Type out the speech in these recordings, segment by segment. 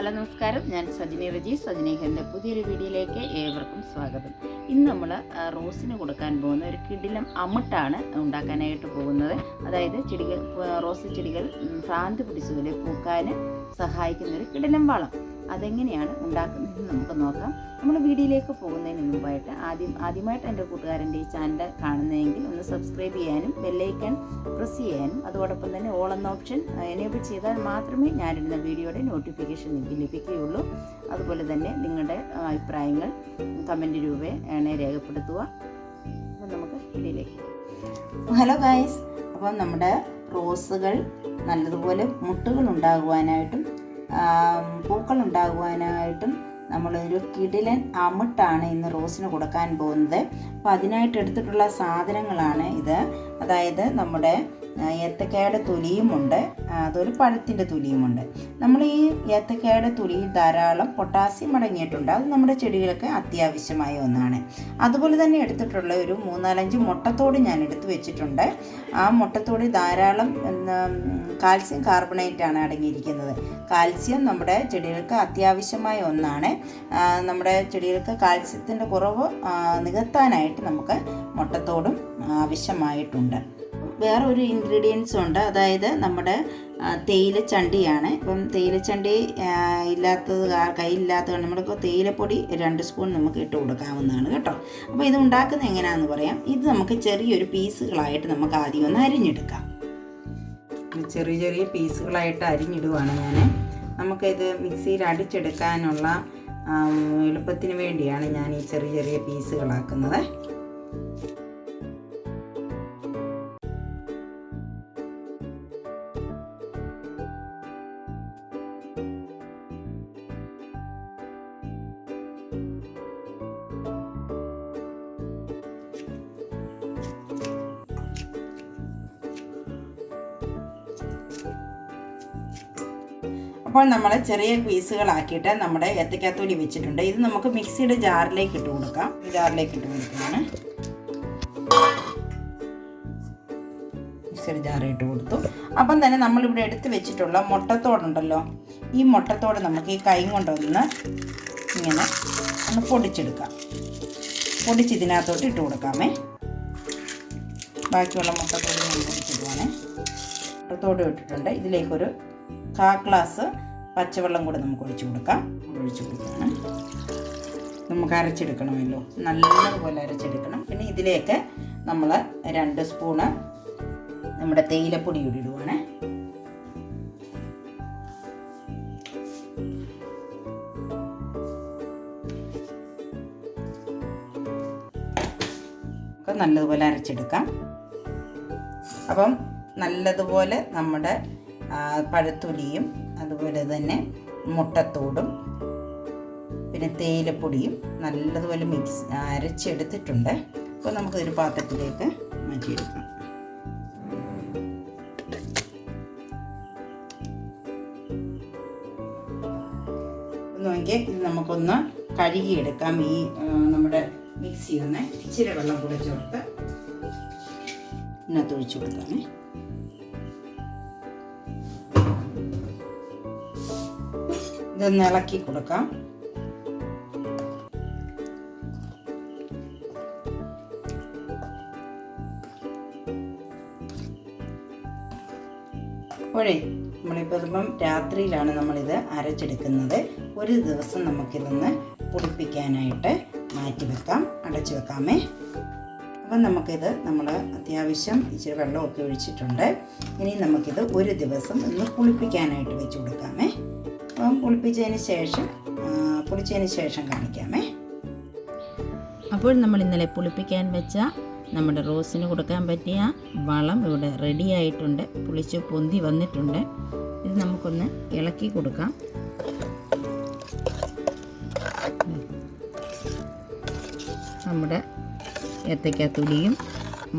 Hello നമസ്കാരം. ഞാൻ സജിനി റജി. സജിനേഹന്റെ പുതിയൊരു വീഡിയോയിലേക്ക് ഏവർക്കും സ്വാഗതം. ഇന്ന് നമ്മൾ റോസിന് കൊടുക്കാൻ പോകുന്ന ഒരു കിടിലം അമിട്ടാണ് ഉണ്ടാക്കാനായിട്ട് പോകുന്നത്. അതായത് ചെടികൾ റോസ് ചെടികൾ ഭ്രാന്ത് പിടിച്ചതിൽ പൂക്കാൻ സഹായിക്കുന്ന ഒരു കിടിലം വളം. അതെങ്ങനെയാണ് ഉണ്ടാക്കുന്നതെന്ന് നമുക്ക് നോക്കാം. നമ്മൾ വീഡിയോയിലേക്ക് പോകുന്നതിന് മുമ്പായിട്ട് ആദ്യം ആദ്യമായിട്ട് എന്റെ കൂട്ടുകാരന്റെ ഈ ചാനൽ കാണുന്നതെങ്കിൽ ഒന്ന് സബ്സ്ക്രൈബ് ചെയ്യാനും ബെല്ലൈക്കൺ പ്രസ് ചെയ്യാനും അതോടൊപ്പം തന്നെ ഓൾ എന്ന ഓപ്ഷൻ എനേബിൾ ചെയ്താൽ മാത്രമേ ഞാനിടുന്ന വീഡിയോയുടെ നോട്ടിഫിക്കേഷൻ നിങ്ങൾക്ക് ലഭിക്കുകയുള്ളൂ. അതുപോലെ തന്നെ നിങ്ങളുടെ അഭിപ്രായങ്ങൾ കമന്റ് രൂപേണ രേഖപ്പെടുത്തുക. അപ്പോൾ നമുക്ക് വീഡിയോയിലേക്ക് ഹലോ ഗായ്സ് അപ്പം നമ്മുടെ റോസുകൾ നല്ലതുപോലെ മുട്ടുകൾ ഉണ്ടാകുവാനായിട്ടും പൂക്കൾ ഉണ്ടാകുവാനായിട്ടും നമ്മളൊരു കിടിലൻ അമിട്ടാണ് ഇന്ന് റോസിന് കൊടുക്കാൻ പോകുന്നത്. അപ്പോൾ അതിനായിട്ട് എടുത്തിട്ടുള്ള സാധനങ്ങളാണ് ഇത്. അതായത് നമ്മുടെ ഏത്തക്കായുടെ തൊലിയുമുണ്ട് അതൊരു പഴത്തിന്റെ തൊലിയുമുണ്ട് നമ്മൾ ഈ ഏത്തക്കയുടെ തൊലിയിൽ ധാരാളം പൊട്ടാസ്യം അടങ്ങിയിട്ടുണ്ട്. അത് നമ്മുടെ ചെടികൾക്ക് അത്യാവശ്യമായ ഒന്നാണ്. അതുപോലെ തന്നെ എടുത്തിട്ടുള്ള ഒരു മൂന്നാലഞ്ച് മുട്ടത്തോട് ഞാൻ എടുത്തു വെച്ചിട്ടുണ്ട്. ആ മുട്ടത്തോട് ധാരാളം കാൽസ്യം കാർബണേറ്റ് ആണ് അടങ്ങിയിരിക്കുന്നത്. കാൽസ്യം നമ്മുടെ ചെടികൾക്ക് അത്യാവശ്യമായ ഒന്നാണ്. നമ്മുടെ ചെടികൾക്ക് കാൽസ്യത്തിന്റെ കുറവ് നികത്താനായിട്ട് നമുക്ക് മുട്ടത്തോടും ആവശ്യമായിട്ടുണ്ട്. വേറെ ഒരു ഇൻഗ്രീഡിയൻസും ഉണ്ട്. അതായത് നമ്മുടെ തേയില തേയിലച്ചണ്ടിയാണ്. ഇപ്പം തേയിലച്ചണ്ടി ഇല്ലാത്തത് കയ്യിലില്ലാത്തത് നമ്മൾക്ക് തേയിലപ്പൊടി രണ്ട് സ്പൂൺ നമുക്ക് ഇട്ട് കൊടുക്കാവുന്നതാണ് കേട്ടോ. അപ്പോൾ ഇത് ഉണ്ടാക്കുന്നത് എങ്ങനെയാണെന്ന് പറയാം. ഇത് നമുക്ക് ചെറിയൊരു പീസുകളായിട്ട് നമുക്ക് ആദ്യം ഒന്ന് അരിഞ്ഞെടുക്കാം. ചെറിയ ചെറിയ പീസുകളായിട്ട് അരിഞ്ഞിടുവാണ് ഞാൻ നമുക്കിത് മിക്സിയിൽ അടിച്ചെടുക്കാനുള്ള എളുപ്പത്തിന് വേണ്ടിയാണ് ഞാൻ ഈ ചെറിയ ചെറിയ പീസുകളാക്കുന്നത്. അപ്പോൾ നമ്മൾ ചെറിയ പീസുകളാക്കിയിട്ട് നമ്മുടെ ഏത്തക്കാത്തൊലി വെച്ചിട്ടുണ്ട്. ഇത് നമുക്ക് മിക്സിയുടെ ജാറിലേക്ക് ഇട്ട് കൊടുക്കാം. ജാറിലേക്ക് ഇട്ട് കൊടുക്കുകയാണ്. മിക്സിയുടെ ജാറിട്ട് കൊടുത്തു. അപ്പം തന്നെ നമ്മളിവിടെ എടുത്ത് വെച്ചിട്ടുള്ള മുട്ടത്തോടുണ്ടല്ലോ. ഈ മുട്ടത്തോട് നമുക്ക് ഈ കൈ കൊണ്ടൊന്ന് ഇങ്ങനെ ഒന്ന് പൊടിച്ചെടുക്കാം. പൊടിച്ച് ഇതിനകത്തോട്ട് ഇട്ട് കൊടുക്കാമേ. ബാക്കിയുള്ള മുട്ടത്തോട് ഞാൻ പൊടിച്ചിടുവാണേ. മുട്ടത്തോട് ഇട്ടിട്ടുണ്ട്. ഇതിലേക്കൊരു കാ ഗ്ലാസ് പച്ചവെള്ളം കൂടെ നമുക്ക് ഒഴിച്ചു കൊടുക്കാം. ഒഴിച്ചു കൊടുക്കുകയാണ് നമുക്ക് അരച്ചെടുക്കണമല്ലോ. നല്ലതുപോലെ അരച്ചെടുക്കണം. പിന്നെ ഇതിലേക്ക് നമ്മൾ രണ്ട് സ്പൂണ് നമ്മുടെ തേയിലപ്പൊടി കൂടി ഇടുവാണ്. നല്ലതുപോലെ അരച്ചെടുക്കാം. അപ്പം നല്ലതുപോലെ നമ്മുടെ പഴത്തൊലിയും അതുപോലെ തന്നെ മുട്ടത്തോടും പിന്നെ തേയിലപ്പൊടിയും നല്ലതുപോലെ മിക്സ് അരച്ചെടുത്തിട്ടുണ്ട്. അപ്പോൾ നമുക്കൊരു പാത്രത്തിലേക്ക് മാറ്റിയെടുക്കാം. നോക്കിയാൽ നമുക്കൊന്ന് കഴുകിയെടുക്കാം. ഈ നമ്മുടെ മിക്സി ഒന്ന് ഇച്ചിരി വെള്ളം കൂടെ ചേർത്ത് ഇതിനകത്ത് ഒഴിച്ചു കൊടുക്കാമേ. ഇതൊന്ന് ഇളക്കി കൊടുക്കാം. അപ്പോഴേ നമ്മളിപ്പോൾ ഇപ്പം രാത്രിയിലാണ് നമ്മളിത് അരച്ചെടുക്കുന്നത്. ഒരു ദിവസം നമുക്കിതൊന്ന് പൊടിപ്പിക്കാനായിട്ട് മാറ്റി വെക്കാം അടച്ചു വെക്കാമേ. അപ്പം നമുക്കിത് നമ്മൾ അത്യാവശ്യം ഇച്ചിരി വെള്ളമൊക്കെ ഒഴിച്ചിട്ടുണ്ട്. ഇനി നമുക്കിത് ഒരു ദിവസം ഒന്ന് കുളിപ്പിക്കാനായിട്ട് വെച്ച് കൊടുക്കാമേ. അപ്പം പുളിപ്പിച്ചതിന് ശേഷം പുളിച്ചതിന് ശേഷം കാണിക്കാമേ. അപ്പോൾ നമ്മൾ ഇന്നലെ പുളിപ്പിക്കാൻ വെച്ച നമ്മുടെ റോസിന് കൊടുക്കാൻ പറ്റിയ വളം ഇവിടെ റെഡി ആയിട്ടുണ്ട്. പുളിച്ച് പൊന്തി വന്നിട്ടുണ്ട്. ഇത് നമുക്കൊന്ന് ഇളക്കി കൊടുക്കാം. നമ്മുടെ ഏത്തയ്ക്കാത്തുലിയും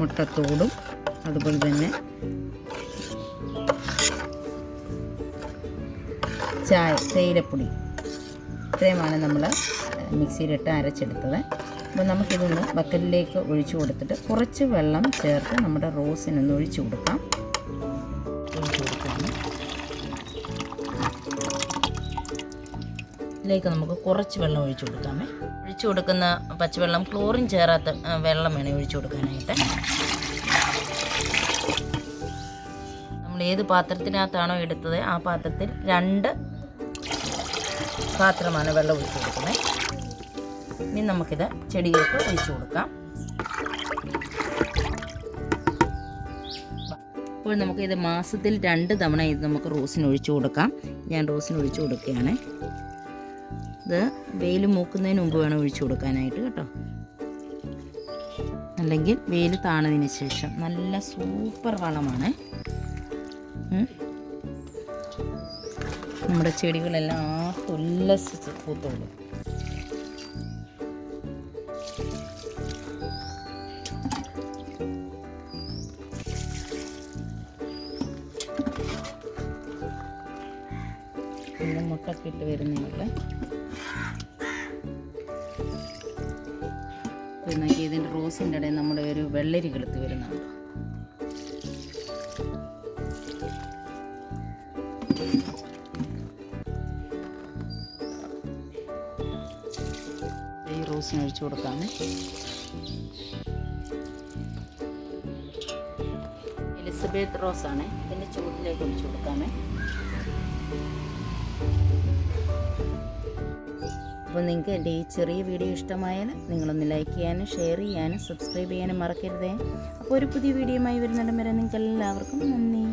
മുട്ടത്തോടും അതുപോലെ തന്നെ ചായ തേയിലപ്പൊടി ഇത്രയുമാണ് നമ്മൾ മിക്സിയിലിട്ട് അരച്ചെടുത്തത്. അപ്പോൾ നമുക്കിതൊന്ന് ബക്കറ്റിലേക്ക് ഒഴിച്ചു കൊടുത്തിട്ട് കുറച്ച് വെള്ളം ചേർത്ത് നമ്മുടെ റോസിനൊന്ന് ഒഴിച്ചു കൊടുക്കാം. ഇതിലേക്ക് നമുക്ക് കുറച്ച് വെള്ളം ഒഴിച്ചു കൊടുക്കാമേ. ഒഴിച്ചു കൊടുക്കുന്ന പച്ചവെള്ളം ക്ലോറിൻ ചേരാത്ത വെള്ളം വേണേൽ ഒഴിച്ചു കൊടുക്കാനായിട്ട്. നമ്മൾ ഏത് പാത്രത്തിനകത്താണോ എടുത്തത് ആ പാത്രത്തിൽ രണ്ട് പാത്രമാണ് വെള്ളം ഒഴിച്ചു കൊടുക്കുന്നത്. ഇനി നമുക്കിത് ചെടികൾക്ക് ഒഴിച്ചു കൊടുക്കാം. അപ്പോൾ നമുക്കിത് മാസത്തിൽ രണ്ട് തവണ ഇത് നമുക്ക് റോസിന് ഒഴിച്ചു കൊടുക്കാം. ഞാൻ റോസിന് ഒഴിച്ചു കൊടുക്കുകയാണ്. ഇത് വെയിൽ മൂക്കുന്നതിന് മുമ്പ് വേണം ഒഴിച്ചു കൊടുക്കാനായിട്ട് കേട്ടോ. അല്ലെങ്കിൽ വെയിൽ താണതിന് ശേഷം നല്ല സൂപ്പർ വളമാണ്. നമ്മുടെ ചെടികളെല്ലാം ഉല്ലസിച്ച് പൂത്തോളും നല്ല വരുന്നതൊക്കെ നോക്കി ഇതിന്റെ റോസിന്റെ ഇടയിൽ നമ്മുടെ ഒരു വെള്ളരി കിളുത്ത് വരുന്നുണ്ട്. റോസിന് ഒഴിച്ചു കൊടുക്കാമേ. എലിസബത്ത് റോസാണ് ഇതിന്റെ ചൂടിലേക്ക് ഒഴിച്ചു കൊടുക്കാമേ. അപ്പോൾ നിങ്ങൾക്ക് എന്റെ ഈ ചെറിയ വീഡിയോ ഇഷ്ടമായാൽ നിങ്ങളൊന്ന് ലൈക്ക് ചെയ്യാനും ഷെയർ ചെയ്യാനും സബ്സ്ക്രൈബ് ചെയ്യാനും മറക്കരുതേ. അപ്പോൾ ഒരു പുതിയ വീഡിയോയുമായി വരുന്നിടം വരെ നിങ്ങൾക്ക് എല്ലാവർക്കും നന്ദി.